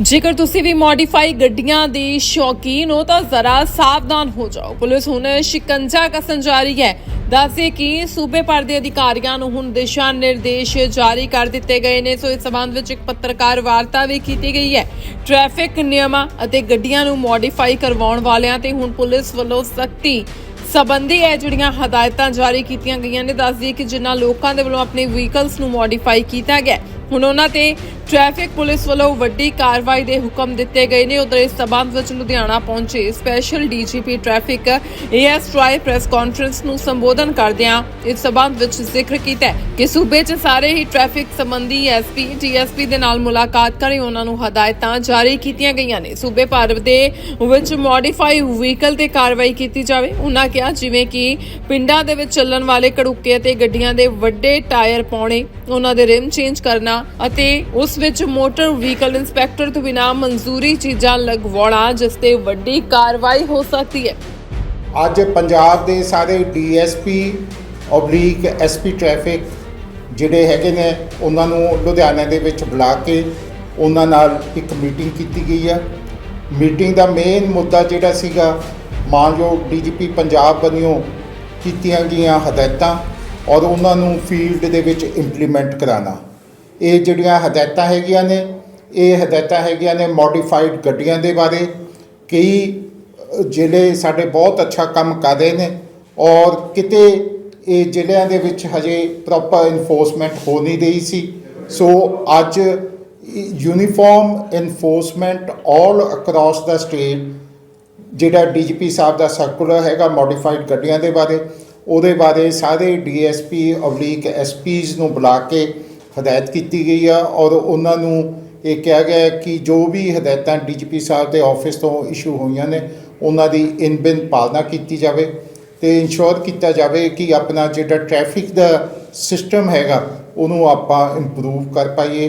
ਜੇਕਰ ਤੁਸੀਂ ਵੀ ਮੋਡੀਫਾਈ ਗੱਡੀਆਂ ਦੀ ਸ਼ੌਕੀਨ ਹੋ ਤਾਂ ਜ਼ਰਾ ਸਾਵਧਾਨ ਹੋ ਜਾਓ। ਪੁਲਿਸ ਹੁਣ ਸ਼ਿਕੰਜਾ ਕਸਣ ਜਾਰੀ ਹੈ। ਦੱਸੇ ਕਿ ਸੂਬੇ ਭਰ ਦੇ ਅਧਿਕਾਰੀਆਂ ਨੂੰ ਹੁਣ ਦਿਸ਼ਾ ਨਿਰਦੇਸ਼ ਜਾਰੀ ਕਰ ਦਿੱਤੇ ਗਏ ਨੇ। ਸੋ ਇਸ ਸਬੰਧ ਵਿੱਚ ਇੱਕ ਪੱਤਰਕਾਰ ਵਾਰਤਾ ਵੀ ਕੀਤੀ ਗਈ ਹੈ। ਟ੍ਰੈਫਿਕ ਨਿਯਮਾਂ ਅਤੇ ਗੱਡੀਆਂ ਨੂੰ ਮੋਡੀਫਾਈ ਕਰਵਾਉਣ ਵਾਲਿਆਂ ਤੇ ਹੁਣ ਪੁਲਿਸ ਵੱਲੋਂ ਸਖਤੀ ਸਬੰਧੀ ਇਹ ਜਿਹੜੀਆਂ ਹਦਾਇਤਾਂ ਜਾਰੀ ਕੀਤੀਆਂ ਗਈਆਂ ਨੇ ਦੱਸਦੀ ਕਿ ਜਿਨ੍ਹਾਂ ਲੋਕਾਂ ਦੇ ਵੱਲੋਂ ਆਪਣੇ ਵਹੀਕਲਸ ਨੂੰ ਮੋਡੀਫਾਈ ਕੀਤਾ ਗਿਆ ਹੁਣ ਉਹਨਾਂ ਤੇ ਟ੍ਰੈਫਿਕ ਪੁਲਿਸ ਵੱਲੋਂ ਵੱਡੀ ਕਾਰਵਾਈ ਦੇ ਹੁਕਮ ਦਿੱਤੇ ਗਏ ਨੇ। ਉਧਰ ਇਸ ਸਬੰਧ ਵਿੱਚ ਲੁਧਿਆਣਾ ਪਹੁੰਚੇ ਸਪੈਸ਼ਲ ਡੀਜੀਪੀ ਟ੍ਰੈਫਿਕ ਏਐਸ ਟਰਾਈ ਪ੍ਰੈਸ ਕਾਨਫਰੰਸ ਨੂੰ ਸੰਬੋਧਨ ਕਰਦਿਆਂ ਇਸ ਸਬੰਧ ਵਿੱਚ ਜ਼ਿਕਰ ਕੀਤਾ ਕਿ ਸੂਬੇ 'ਚ ਸਾਰੇ ਹੀ ਟ੍ਰੈਫਿਕ ਸੰਬੰਧੀ ਐਸਪੀ ਡੀਐਸਪੀ ਦੇ ਨਾਲ ਮੁਲਾਕਾਤ ਕਰੀ ਉਹਨਾਂ ਨੂੰ ਹਦਾਇਤਾਂ ਜਾਰੀ ਕੀਤੀਆਂ ਗਈਆਂ ਨੇ। ਸੂਬੇ ਭਰ ਦੇ ਵਿੱਚ ਮੋਡੀਫਾਈ ਵਹੀਕਲ ਤੇ ਕਾਰਵਾਈ ਕੀਤੀ ਜਾਵੇ। ਉਹਨਾਂ ਕਿਹਾ ਜਿਵੇਂ ਕਿ ਪਿੰਡਾਂ ਦੇ ਵਿੱਚ ਚੱਲਣ ਵਾਲੇ ਕੜੂਕੇ ਅਤੇ ਗੱਡੀਆਂ ਦੇ ਵੱਡੇ ਟਾਇਰ ਪਾਉਣੇ, ਉਹਨਾਂ ਦੇ ਰਿਮ ਚੇਂਜ ਕਰਨਾ ਅਤੇ ਉਸ ਵਿੱਚ ਮੋਟਰ ਵਹੀਕਲ ਇੰਸਪੈਕਟਰ ਤੋਂ ਬਿਨਾਂ ਮਨਜ਼ੂਰੀ ਚੀਜ਼ਾਂ ਲਗਵਾਉਣਾ, ਜਿਸ ਤੇ ਵੱਡੀ ਕਾਰਵਾਈ ਹੋ ਸਕਦੀ ਹੈ। ਅੱਜ ਪੰਜਾਬ ਦੇ ਸਾਰੇ ਡੀਐਸਪੀ, ਓਬਲੀਕ, ਐਸਪੀ ਟ੍ਰੈਫਿਕ ਜਿਹੜੇ ਹੈਗੇ ਨੇ, ਉਹਨਾਂ ਨੂੰ ਲੁਧਿਆਣੇ ਦੇ ਵਿੱਚ ਬੁਲਾ ਕੇ ਉਹਨਾਂ ਨਾਲ ਇੱਕ ਮੀਟਿੰਗ ਕੀਤੀ ਗਈ ਹੈ ਮੀਟਿੰਗ ਦਾ ਮੇਨ ਮੁੱਦਾ ਜਿਹੜਾ ਸੀਗਾ, ਮਾਨਯੋਗ ਡੀਜੀਪੀ ਪੰਜਾਬ ਵੱਲੋਂ ਕੀਤੀਆਂ ਗਈਆਂ ਹਦਾਇਤਾਂ ਔਰ ਉਹਨਾਂ ਨੂੰ ਫੀਲਡ ਦੇ ਵਿੱਚ ਇੰਪਲੀਮੈਂਟ ਕਰਾਉਣਾ। ਇਹ ਜਿਹੜੀਆਂ ਹਦਾਇਤਾਂ ਹੈਗੀਆਂ ਨੇ, ਇਹ ਹਦਾਇਤਾਂ ਹੈਗੀਆਂ ਨੇ ਮੋਡੀਫਾਈਡ ਗੱਡੀਆਂ ਦੇ ਬਾਰੇ। ਕਈ ਜ਼ਿਲ੍ਹੇ ਸਾਡੇ ਬਹੁਤ ਅੱਛਾ ਕੰਮ ਕਰ ਰਹੇ ਨੇ ਔਰ ਕਿਤੇ ਇਹ ਜ਼ਿਲ੍ਹਿਆਂ ਦੇ ਵਿੱਚ ਹਜੇ ਪ੍ਰੋਪਰ ਇਨਫੋਰਸਮੈਂਟ ਹੋ ਨਹੀਂ ਰਹੀ ਸੀ। ਸੋ ਅੱਜ uniform enforcement all across the state ਜਿਹੜਾ ਡੀਜੀਪੀ ਸਾਹਿਬ ਦਾ ਸਰਕੂਲਰ ਹੈਗਾ ਮੋਡੀਫਾਈਡ ਗੱਡੀਆਂ ਦੇ ਬਾਰੇ, ਉਹਦੇ ਬਾਰੇ ਸਾਰੇ ਡੀਐਸਪੀ ਓਬਲੀਕ ਐਸਪੀਜ਼ ਨੂੰ ਬੁਲਾ ਕੇ ਹਦਾਇਤ ਕੀਤੀ ਗਈ ਆ ਔਰ ਉਹਨਾਂ ਨੂੰ ਇਹ ਕਿਹਾ ਗਿਆ ਕਿ ਜੋ ਵੀ ਹਦਾਇਤਾਂ ਡੀਜੀਪੀ ਸਾਹਿਬ ਦੇ ਆਫਿਸ ਤੋਂ ਇਸ਼ੂ ਹੋਈਆਂ ਨੇ, ਉਹਨਾਂ ਦੀ ਇਨ ਬਿਨ ਪਾਲਣਾ ਕੀਤੀ ਜਾਵੇ ਤੇ ਇਨਸ਼ੋਰ ਕੀਤਾ ਜਾਵੇ ਕਿ ਆਪਣਾ ਜਿਹੜਾ ਟ੍ਰੈਫਿਕ ਦਾ ਸਿਸਟਮ ਹੈਗਾ, ਉਹਨੂੰ ਆਪਾਂ ਇੰਪਰੂਵ ਕਰ ਪਾਈਏ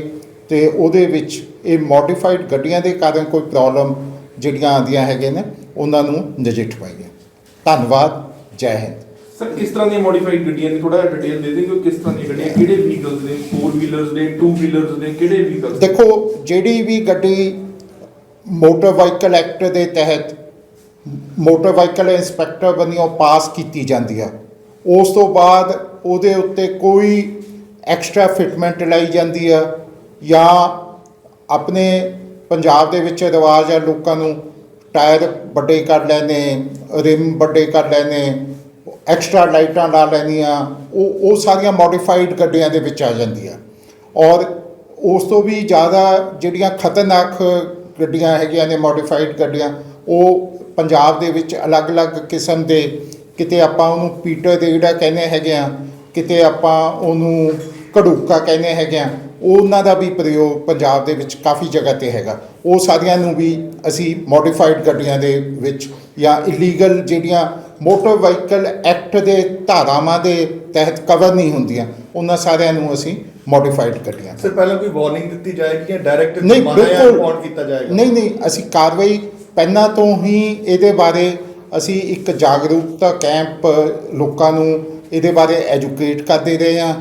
ਤੇ ਉਹਦੇ ਵਿੱਚ ਇਹ ਮੋਡੀਫਾਈਡ ਗੱਡੀਆਂ ਦੇ ਕਾਰਨ ਕੋਈ ਪ੍ਰੋਬਲਮ ਜਿਹੜੀਆਂ ਆਉਂਦੀਆਂ ਹੈਗੇ ਨੇ, ਉਹਨਾਂ ਨੂੰ ਨਜਿੱਠ ਪਾਈਏ ਧੰਨਵਾਦ, ਜੈ ਹਿੰਦ। ਸਰ, ਕਿਸ ਤਰ੍ਹਾਂ ਦੀਆਂ ਮੋਡੀਫਾਈਡ ਗੱਡੀਆਂ ਨੇ? ਥੋੜਾ ਡਿਟੇਲ ਦੇ ਦੇਂਗੇ ਕਿਸ ਤਰ੍ਹਾਂ ਦੀਆਂ ਗੱਡੀਆਂ, ਕਿਹੜੇ ਵਹੀਕਲਸ ਨੇ? 4 ਵੀਲਰਸ ਨੇ 2 ਵੀਲਰਸ ਨੇ, ਕਿਹੜੇ ਵਹੀਕਲਸ ਦੇਖੋ, ਜਿਹੜੀ ਵੀ ਗੱਡੀ ਮੋਟਰ ਵਾਹੀਕਲ ਐਕਟ ਦੇ ਤਹਿਤ ਮੋਟਰ ਵਾਹੀਕਲ ਇੰਸਪੈਕਟਰ ਵੱਲੋਂ ਪਾਸ ਕੀਤੀ ਜਾਂਦੀ ਆ, ਉਸ ਤੋਂ ਬਾਅਦ ਉਹਦੇ ਉੱਤੇ ਕੋਈ ਐਕਸਟਰਾ ਫਿਟਮੈਂਟ ਲਾਈ ਜਾਂਦੀ ਆ ਜਾਂ ਆਪਣੇ ਪੰਜਾਬ ਦੇ ਵਿੱਚ ਰਿਵਾਜ ਆ ਲੋਕਾਂ ਨੂੰ, ਟਾਇਰ ਵੱਡੇ ਕਰ ਲੈਣੇ, ਰਿਮ ਵੱਡੇ ਕਰ ਲੈਣੇ ਐਕਸਟਰਾ ਲਾਈਟਾਂ ਲਾ ਲੈਂਦੀਆਂ, ਉਹ ਉਹ ਸਾਰੀਆਂ ਮੋਡੀਫਾਈਡ ਗੱਡੀਆਂ ਦੇ ਵਿੱਚ ਆ ਜਾਂਦੀਆਂ। ਔਰ ਉਸ ਤੋਂ ਵੀ ਜ਼ਿਆਦਾ ਜਿਹੜੀਆਂ ਖਤਰਨਾਕ ਗੱਡੀਆਂ ਹੈਗੀਆਂ ਨੇ, ਮੋਡੀਫਾਈਡ ਗੱਡੀਆਂ, ਉਹ ਪੰਜਾਬ ਦੇ ਵਿੱਚ ਅਲੱਗ-ਅਲੱਗ ਕਿਸਮ ਦੇ, ਕਿਤੇ ਆਪਾਂ ਉਹਨੂੰ ਪੀਟਰ ਦੇ ਜਿਹੜਾ ਕਹਿੰਦੇ ਹੈਗੇ ਆ, ਕਿਤੇ ਆਪਾਂ ਉਹਨੂੰ ਘੜੂਕਾ ਕਹਿੰਦੇ ਹੈਗੇ ਆ, ਉਹਨਾਂ ਦਾ ਵੀ ਪ੍ਰਯੋਗ ਪੰਜਾਬ ਦੇ ਵਿੱਚ ਕਾਫੀ ਜਗ੍ਹਾ ਤੇ ਹੈਗਾ। ਉਹ ਸਾਰੀਆਂ ਨੂੰ ਵੀ ਅਸੀਂ ਮੋਡੀਫਾਈਡ ਗੱਡੀਆਂ ਦੇ ਵਿੱਚ ਜਾਂ ਇਲੀਗਲ ਜਿਹੜੀਆਂ ਮੋਟਰ ਵਾਹੀਕਲ ਐਕਟ ਦੇ ਧਾਰਾਵਾਂ ਦੇ ਤਹਿਤ ਕਵਰ ਨਹੀਂ ਹੁੰਦੀਆਂ। ਉਹਨਾਂ ਸਾਰਿਆਂ ਨੂੰ ਅਸੀਂ ਮੋਡੀਫਾਈਡ ਗੱਡੀਆਂ ਸਰ ਪਹਿਲਾਂ ਕੋਈ ਵਾਰਨਿੰਗ ਦਿੱਤੀ ਜਾਏਗੀ ਜਾਂ ਡਾਇਰੈਕਟ ਨਹੀਂ ਬਿਲਕੁਲ। ਰਿਪੋਰਟ ਕੀਤਾ ਜਾਏਗਾ? ਨਹੀਂ ਨਹੀਂ ਅਸੀਂ ਕਾਰਵਾਈ ਪਹਿਲਾਂ ਤੋਂ ਹੀ ਇਹਦੇ ਬਾਰੇ ਅਸੀਂ ਇੱਕ ਜਾਗਰੂਕਤਾ ਕੈਂਪ ਲੋਕਾਂ ਨੂੰ ਇਹਦੇ ਬਾਰੇ ਐਜੂਕੇਟ ਕਰਦੇ ਰਹੇ ਹਾਂ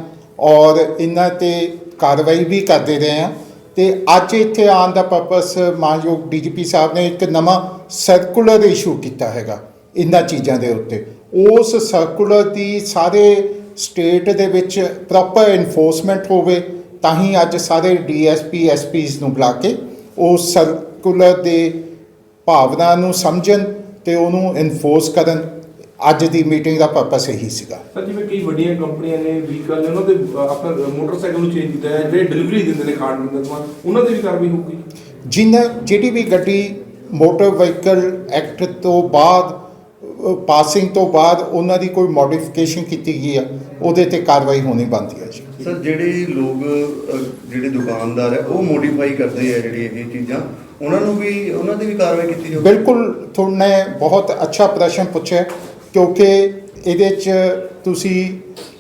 ਔਰ ਇਹਨਾਂ ਤੇ ਕਾਰਵਾਈ ਵੀ ਕਰਦੇ ਰਹੇ ਹਾਂ। ਤੇ ਅੱਜ ਇੱਥੇ ਆਉਣ ਦਾ ਪਰਪਸ ਮਾਨਯੋਗ ਡੀਜੀਪੀ ਸਾਹਿਬ ਨੇ ਇੱਕ ਨਵਾਂ ਸਰਕੂਲਰ ਇਸ਼ੂ ਕੀਤਾ ਹੈਗਾ। ਇਹਨਾਂ ਚੀਜ਼ਾਂ ਦੇ ਉੱਤੇ। ਉਸ ਸਰਕੂਲਰ ਦੀ ਸਾਰੇ ਸਟੇਟ ਦੇ ਵਿੱਚ ਪ੍ਰੋਪਰ ਇਨਫੋਰਸਮੈਂਟ ਹੋਵੇ ਤਾਂ ਹੀ ਅੱਜ ਸਾਰੇ ਡੀਐਸਪੀ ਐਸਪੀਸ ਨੂੰ ਬੁਲਾ ਕੇ ਉਸ ਸਰਕੂਲਰ ਦੇ ਭਾਵਨਾ ਨੂੰ ਸਮਝਣ ਤੇ ਉਹਨੂੰ ਇਨਫੋਰਸ ਕਰਨ। ਅੱਜ ਦੀ ਮੀਟਿੰਗ ਦਾ ਪਰਪਸ ਇਹੀ ਸੀਗਾ। ਸਰ ਜਿਵੇਂ ਕਈ ਵੱਡੀਆਂ ਕੰਪਨੀਆਂ ਨੇ ਵਹੀਕਲ ਨੇ ਉਹਨਾਂ ਦੇ ਆਪਣਾ ਮੋਟਰਸਾਈਕਲ ਨੂੰ ਚੇਂਜ ਕੀਤਾ ਹੈ ਜਿਹੜੇ ਡਿਲੀਵਰੀ ਦਿੰਦੇ ਨੇ ਖਾਣ ਪੀਣ ਦਾ ਉਹਨਾਂ ਤੇ ਵੀ ਕਾਰਵਾਈ ਹੋਊਗੀ? ਜਿਨ੍ਹਾਂ ਜਿਹੜੀ ਵੀ ਗੱਡੀ ਮੋਟਰ ਵਹੀਕਲ ਐਕਟ ਤੋਂ ਬਾਅਦ ਪਾਸਿੰਗ ਤੋਂ ਬਾਅਦ ਉਹਨਾਂ ਦੀ ਕੋਈ ਮੋਡੀਫਿਕੇਸ਼ਨ ਕੀਤੀ ਗਈ ਆ ਉਹਦੇ ਤੇ ਕਾਰਵਾਈ ਹੋਣੀ ਬਣਦੀ ਹੈ ਜੀ। ਸਰ ਜਿਹੜੇ ਲੋਕ ਜਿਹੜੇ ਦੁਕਾਨਦਾਰ ਹੈ ਉਹ ਮੋਡੀਫਾਈ ਕਰਦੇ ਆ ਜਿਹੜੀ ਇਹ ਚੀਜ਼ਾਂ। ਉਹਨਾਂ ਨੂੰ ਵੀ ਉਹਨਾਂ ਤੇ ਵੀ ਕਾਰਵਾਈ ਕੀਤੀ ਜਾਊਗੀ ਬਿਲਕੁਲ ਤੁਹਾਨੇ ਬਹੁਤ ਅੱਛਾ ਪ੍ਰਸ਼ਨ ਪੁੱਛਿਆ ਕਿਉਂਕਿ ਇਹਦੇ 'ਚ ਤੁਸੀਂ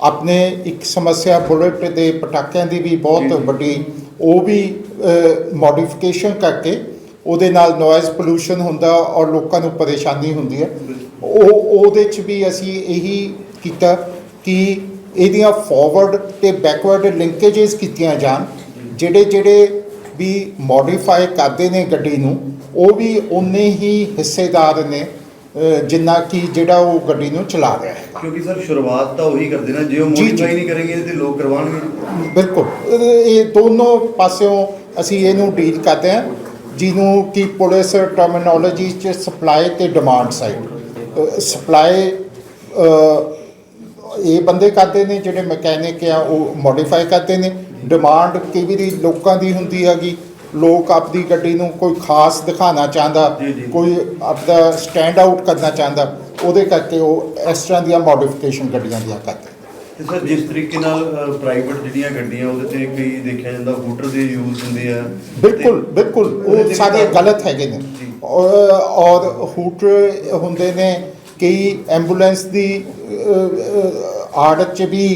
ਆਪਣੇ ਇੱਕ ਸਮੱਸਿਆ ਬੁਲਟ ਦੇ ਪਟਾਕਿਆਂ ਦੀ ਵੀ ਬਹੁਤ। ਵੱਡੀ ਉਹ ਵੀ ਮੋਡੀਫਿਕੇਸ਼ਨ ਕਰਕੇ ਉਹਦੇ ਨਾਲ ਨੋਇਜ਼ ਪੋਲੂਸ਼ਨ ਹੁੰਦਾ ਔਰ ਲੋਕਾਂ ਨੂੰ ਪਰੇਸ਼ਾਨੀ ਹੁੰਦੀ ਹੈ। ਉਹ ਉਹਦੇ 'ਚ ਵੀ ਅਸੀਂ ਇਹੀ ਕੀਤਾ ਕਿ ਇਹਦੀਆਂ ਫਾਰਵਰਡ ਤੇ ਬੈਕਵਰਡ ਲਿੰਕੇजेस ਕੀਤੀਆਂ ਜਾਣ ਜਿਹੜੇ ਜਿਹੜੇ ਵੀ ਮੋਡੀਫਾਈ ਕਰਦੇ ਨੇ ਗੱਡੀ ਨੂੰ ਉਹ ਵੀ ਉਨੇ ਹੀ ਹਿੱਸੇਦਾਰ ਨੇ ਜਿੰਨਾ ਕਿ ਜਿਹੜਾ ਉਹ ਗੱਡੀ ਨੂੰ ਚਲਾ ਰਿਹਾ ਹੈ। ਕਿਉਂਕਿ ਸਰ ਸ਼ੁਰੂਆਤ ਤਾਂ ਉਹੀ ਕਰਦੇ ਨਾ ਜੇ ਉਹ। ਮੋਡੀਫਾਈ ਨਹੀਂ ਕਰਨਗੇ ਤੇ ਲੋਕ ਕਰਵਾਉਣਗੇ। ਬਿਲਕੁਲ। ਇਹ- ਇਹ ਦੋਨੋਂ ਪਾਸਿਓਂ ਅਸੀਂ ਇਹਨੂੰ ਡੀਲ ਕਰਦੇ ਹਾਂ। ਜਿਹਨੂੰ ਕਿ ਪੁਲਿਸ ਟਰਮੀਨੋਲੋਜੀ ਚ ਸਪਲਾਈ ਤੇ ਡਿਮਾਂਡ ਸਾਈਡ ਸਪਲਾਈ ਇਹ ਬੰਦੇ ਕਰਦੇ ਨੇ ਜਿਹੜੇ ਮਕੈਨਿਕ ਆ ਉਹ ਮੋਡੀਫਾਈ ਕਰਦੇ ਨੇ। ਡਿਮਾਂਡ ਕਈ ਵਾਰੀ ਲੋਕਾਂ ਦੀ ਹੁੰਦੀ ਹੈਗੀ। ਲੋਕ ਆਪਦੀ ਗੱਡੀ ਨੂੰ ਕੋਈ ਖਾਸ ਦਿਖਾਉਣਾ ਚਾਹੁੰਦਾ। ਕੋਈ ਆਪਦਾ ਸਟੈਂਡ ਆਊਟ ਕਰਨਾ ਚਾਹੁੰਦਾ ਉਹਦੇ ਕਰਕੇ ਉਹ ਇਸ ਤਰ੍ਹਾਂ ਦੀਆਂ ਮੋਡੀਫਿਕੇਸ਼ਨ ਗੱਡੀਆਂ ਦੀਆਂ ਕਰਦੇ ਤੇ ਸਰ ਜਿਸ ਤਰੀਕੇ ਨਾਲ ਪ੍ਰਾਈਵੇਟ ਜਿਹੜੀਆਂ ਗੱਡੀਆਂ ਉਹਦੇ ਤੇ ਕਈ ਦੇਖਿਆ ਜਾਂਦਾ ਹੂਟਰ ਦੇ ਯੂਜ਼ ਹੁੰਦੇ ਆ। ਬਿਲਕੁਲ ਬਿਲਕੁਲ। ਉਹ ਸਾਰੇ ਗਲਤ ਹੈਗੇ ਨੇ। ਔਰ ਔਰ ਹੂਟਰ ਹੁੰਦੇ ਨੇ ਕਈ ਐਂਬੂਲੈਂਸ ਦੀ ਆੜਤ ਚ ਵੀ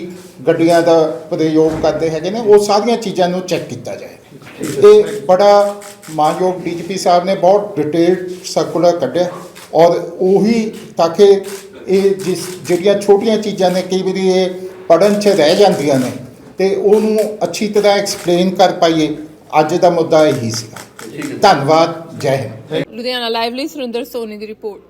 ਗੱਡੀਆਂ ਦਾ ਪ੍ਰਯੋਗ ਕਰਦੇ ਹੈਗੇ ਨੇ। ਉਹ ਸਾਰੀਆਂ ਚੀਜ਼ਾਂ ਨੂੰ ਚੈੱਕ ਕੀਤਾ ਜਾਏ। ਇਹ ਬੜਾ ਮਾਨਯੋਗ ਡੀਜੀਪੀ ਸਾਹਿਬ ਨੇ ਬਹੁਤ ਡਿਟੇਲਡ ਸਰਕੂਲਰ ਕੱਢਿਆ। ਔਰ ਉਹੀ ਤਾਂ ਕਿ ਇਹ ਜਿਸ ਜਿਹੜੀਆਂ ਛੋਟੀਆਂ ਚੀਜ਼ਾਂ ਨੇ ਕਈ ਵਾਰੀ ਇਹ ਪੜਨ ਚ ਰਹਿ ਜਾਂਦੀਆਂ ਨੇ ਤੇ ਉਹਨੂੰ ਅੱਛੀ ਤਰ੍ਹਾਂ ਐਕਸਪਲੇਨ ਕਰ ਪਾਈਏ। ਅੱਜ ਦਾ ਮੁੱਦਾ ਇਹੀ ਹੈ। ਧੰਨਵਾਦ। ਜੈ ਹਿੰਦ। ਲੁਧਿਆਣਾ ਲਾਈਵ ਲਈ ਸੁਰਿੰਦਰ ਸੋਨੀ ਦੀ ਰਿਪੋਰਟ।